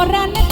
โบราณนะ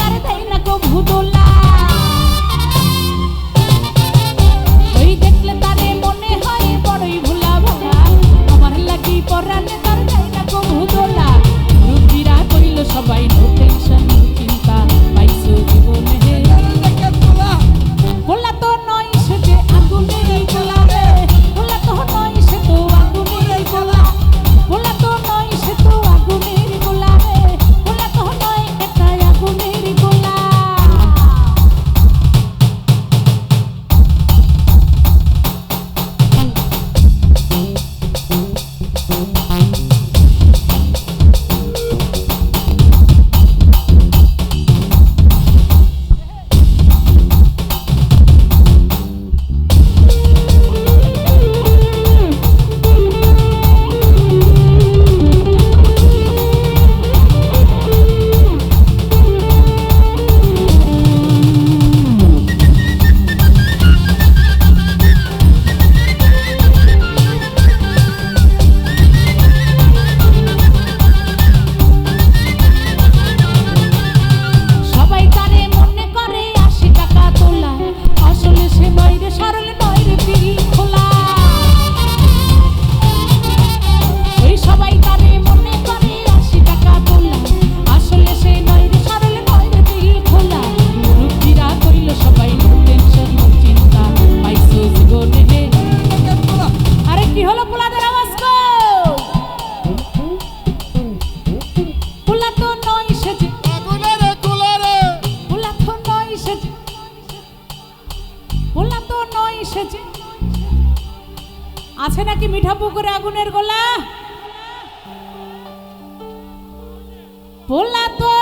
আছে নাকি মিঠা পুকুরে আগুনের গোলা? বললা তো